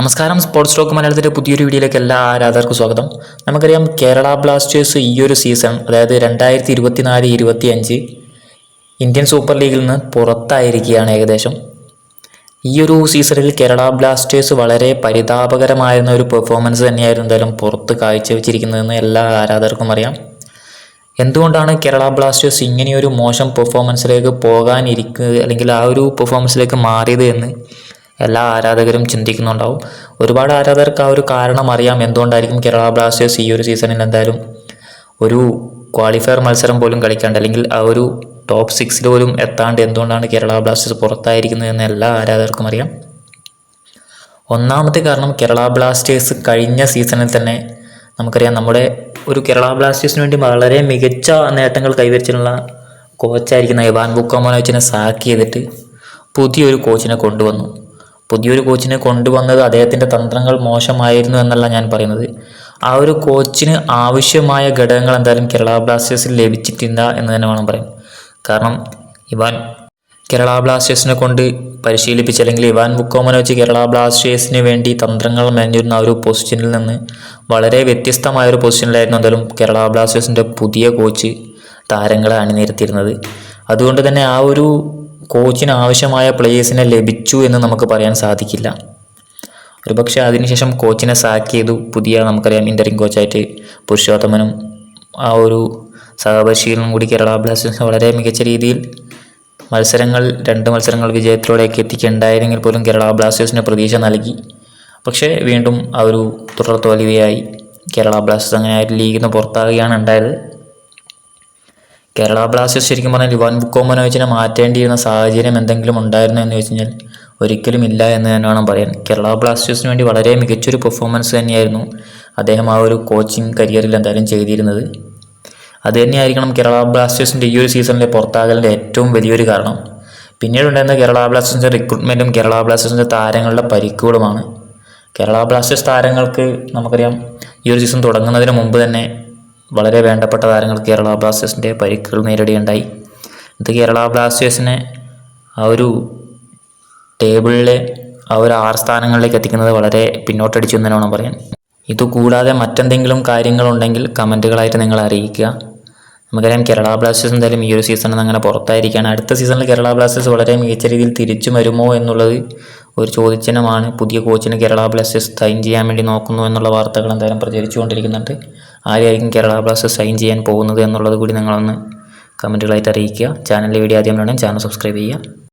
നമസ്കാരം sports talk മലയാളത്തിന്റെ പുതിയൊരു വീഡിയോയിലേക്ക് എല്ലാ ആരാധകർക്കും സ്വാഗതം. നമുക്കറിയാം കേരള ബ്ലാസ്റ്റേഴ്സ് ഈ ഒരു സീസൺ അതായത് രണ്ടായിരത്തി ഇരുപത്തിനാല് ഇരുപത്തി അഞ്ച് ഇന്ത്യൻ സൂപ്പർ ലീഗിൽ നിന്ന് പുറത്തായിരിക്കുകയാണ് ഏകദേശം. ഈ ഒരു സീസണിൽ കേരള ബ്ലാസ്റ്റേഴ്സ് വളരെ പരിതാപകരമായിരുന്ന ഒരു പെർഫോമൻസ് തന്നെയായിരുന്നു എന്തായാലും പുറത്ത് കാഴ്ചവെച്ചിരിക്കുന്നതെന്ന് എല്ലാ ആരാധകർക്കും അറിയാം. എന്തുകൊണ്ടാണ് കേരള ബ്ലാസ്റ്റേഴ്സ് ഇങ്ങനെയൊരു മോശം പെർഫോമൻസിലേക്ക് പോകാനിരിക്കുക അല്ലെങ്കിൽ ആ ഒരു പെർഫോമൻസിലേക്ക് മാറിയത് എന്ന് എല്ലാ ആരാധകരും ചിന്തിക്കുന്നുണ്ടാവും. ഒരുപാട് ആരാധകർക്ക് ആ ഒരു കാരണം അറിയാം. എന്തുകൊണ്ടായിരിക്കും കേരള ബ്ലാസ്റ്റേഴ്സ് ഈ ഒരു സീസണിൽ എന്തായാലും ഒരു ക്വാളിഫയർ മത്സരം പോലും കളിക്കാണ്ട് അല്ലെങ്കിൽ ആ ഒരു ടോപ്പ് സിക്സിൽ പോലും എത്താണ്ട് എന്തുകൊണ്ടാണ് കേരള ബ്ലാസ്റ്റേഴ്സ് പുറത്തായിരിക്കുന്നത് എന്ന് എല്ലാ ആരാധകർക്കും അറിയാം. ഒന്നാമത്തെ കാരണം കേരള ബ്ലാസ്റ്റേഴ്സ് കഴിഞ്ഞ സീസണിൽ തന്നെ നമുക്കറിയാം നമ്മുടെ ഒരു കേരള ബ്ലാസ്റ്റേഴ്സിന് വേണ്ടി വളരെ മികച്ച നേട്ടങ്ങൾ കൈവരിച്ചിട്ടുള്ള കോച്ചായിരിക്കുന്ന ഇവാൻ ബുക്കോമോനോച്ചിനെ സാക്ക് ചെയ്തിട്ട് പുതിയൊരു കോച്ചിനെ കൊണ്ടുവന്നു. പുതിയൊരു കോച്ചിനെ കൊണ്ടുവന്നത് അദ്ദേഹത്തിന്റെ തന്ത്രങ്ങൾ മോശമായിരുന്നു എന്നല്ല ഞാൻ പറയുന്നത്. ആ ഒരു കോച്ചിന് ആവശ്യമായ ഘടകങ്ങൾ എന്തായാലും കേരള ബ്ലാസ്റ്റേഴ്സിൽ ലഭിച്ചിട്ടില്ല എന്ന് തന്നെ വേണം പറയാൻ. കാരണം ഇവാൻ കേരള ബ്ലാസ്റ്റേഴ്സിനെ കൊണ്ട് പരിശീലിപ്പിച്ച് അല്ലെങ്കിൽ ഇവാൻ ബുക്കോമനെ വെച്ച് കേരള ബ്ലാസ്റ്റേഴ്സിന് വേണ്ടി തന്ത്രങ്ങൾ മെനഞ്ഞിരുന്ന ഒരു പൊസിഷനിൽ നിന്ന് വളരെ വ്യത്യസ്തമായ ഒരു പൊസിഷനിലായിരുന്നു എന്തായാലും കേരള ബ്ലാസ്റ്റേഴ്സിന്റെ പുതിയ കോച്ച് താരങ്ങളെ അണിനിരത്തിയിരുന്നത്. അതുകൊണ്ട് തന്നെ ആ ഒരു കോച്ചിന് ആവശ്യമായ പ്ലേയേഴ്സിനെ ലഭിച്ചു എന്ന് നമുക്ക് പറയാൻ സാധിക്കില്ല. ഒരുപക്ഷെ അതിനുശേഷം കോച്ചിനെ സാക്ക് ചെയ്തു. പുതിയ നമുക്കറിയാം ഇന്ററിംഗ് കോച്ചായിട്ട് പുരുഷോത്തമനും ആ ഒരു സഹപരിശീലനം കൂടി കേരള ബ്ലാസ്റ്റേഴ്സ് വളരെ മികച്ച രീതിയിൽ മത്സരങ്ങൾ രണ്ട് മത്സരങ്ങൾ വിജയത്തിലൂടെയൊക്കെ എത്തിക്കേണ്ടായിരുന്നെങ്കിൽ പോലും കേരള ബ്ലാസ്റ്റേഴ്സിന് പ്രതീക്ഷ നൽകി. പക്ഷേ വീണ്ടും ആ ഒരു തുടർ തോൽവിയായി കേരള ബ്ലാസ്റ്റേഴ്സ് അങ്ങനെ ലീഗിൽ നിന്ന് പുറത്താകുകയാണ് ഉണ്ടായത്. കേരള ബ്ലാസ്റ്റേഴ്സ് ശരിക്കും പറഞ്ഞാൽ യുവാൻ ബുക്കോമനോവിച്ചിനെ മാറ്റേണ്ടിയിരുന്ന സാഹചര്യം എന്തെങ്കിലും ഉണ്ടായിരുന്നോ എന്ന് ചോദിച്ചു കഴിഞ്ഞാൽ ഒരിക്കലും ഇല്ല എന്ന് തന്നെ വേണം പറയാൻ. കേരള ബ്ലാസ്റ്റേഴ്സിന് വേണ്ടി വളരെ മികച്ചൊരു പെർഫോമൻസ് തന്നെയായിരുന്നു അദ്ദേഹം ആ ഒരു കോച്ചിങ് കരിയറിൽ എന്തായാലും ചെയ്തിരുന്നത്. അത് തന്നെയായിരിക്കണം കേരള ബ്ലാസ്റ്റേഴ്സിന്റെ ഈ ഒരു സീസണിലെ പുറത്താകലിന്റെ ഏറ്റവും വലിയൊരു കാരണം. പിന്നീട് ഉണ്ടായിരുന്ന കേരള ബ്ലാസ്റ്റേഴ്സിന്റെ റിക്രൂട്ട്മെന്റും കേരള ബ്ലാസ്റ്റേഴ്സിന്റെ താരങ്ങളുടെ പരിക്കുകളുമാണ്. കേരള ബ്ലാസ്റ്റേഴ്സ് താരങ്ങൾക്ക് നമുക്കറിയാം ഈ ഒരു സീസൺ തുടങ്ങുന്നതിന് മുമ്പ് തന്നെ വളരെ വേണ്ടപ്പെട്ട താരങ്ങൾ കേരള ബ്ലാസ്റ്റേഴ്സിന്റെ പരിക്കുകൾ നേരിടുകയുണ്ടായി ഇത് കേരള ബ്ലാസ്റ്റേഴ്സിനെ ആ ഒരു ടേബിളിലെ ആ ഒരു ആറ് സ്ഥാനങ്ങളിലേക്ക് എത്തിക്കുന്നത് വളരെ പിന്നോട്ടടിച്ചു എന്ന് വേണം പറയാൻ. ഇതുകൂടാതെ മറ്റെന്തെങ്കിലും കാര്യങ്ങളുണ്ടെങ്കിൽ കമന്റുകളായിട്ട് നിങ്ങൾ അറിയിക്കുക. നമുക്കറിയാം കേരള ബ്ലാസ്റ്റേഴ്സ് എന്തായാലും ഈ ഒരു സീസണിൽ അങ്ങനെ പുറത്തായിരിക്കുകയാണ്. അടുത്ത സീസണിൽ കേരള ബ്ലാസ്റ്റേഴ്സ് വളരെ മികച്ച രീതിയിൽ തിരിച്ചു വരുമോ എന്നുള്ളത് ഒരു ചോദ്യചിഹ്നമാണ്. പുതിയ കോച്ചിന് കേരള ബ്ലാസ്റ്റേഴ്സ് സൈൻ ചെയ്യാൻ വേണ്ടി നോക്കുന്നു എന്നുള്ള വാർത്തകൾ എന്തായാലും പ്രചരിച്ചുകൊണ്ടിരിക്കുന്നുണ്ട്. ആരെയായിരിക്കും കേരള ബ്ലാസ്റ്റേഴ്സ് സൈൻ ചെയ്യാൻ പോകുന്നത് എന്നുള്ളത് കൂടി നിങ്ങളൊന്ന് കമന്റുകളായിട്ട് അറിയിക്കുക. ചാനലിലെ വീഡിയോ ആദ്യം വേണമെങ്കിൽ ചാനൽ സബ്സ്ക്രൈബ് ചെയ്യുക.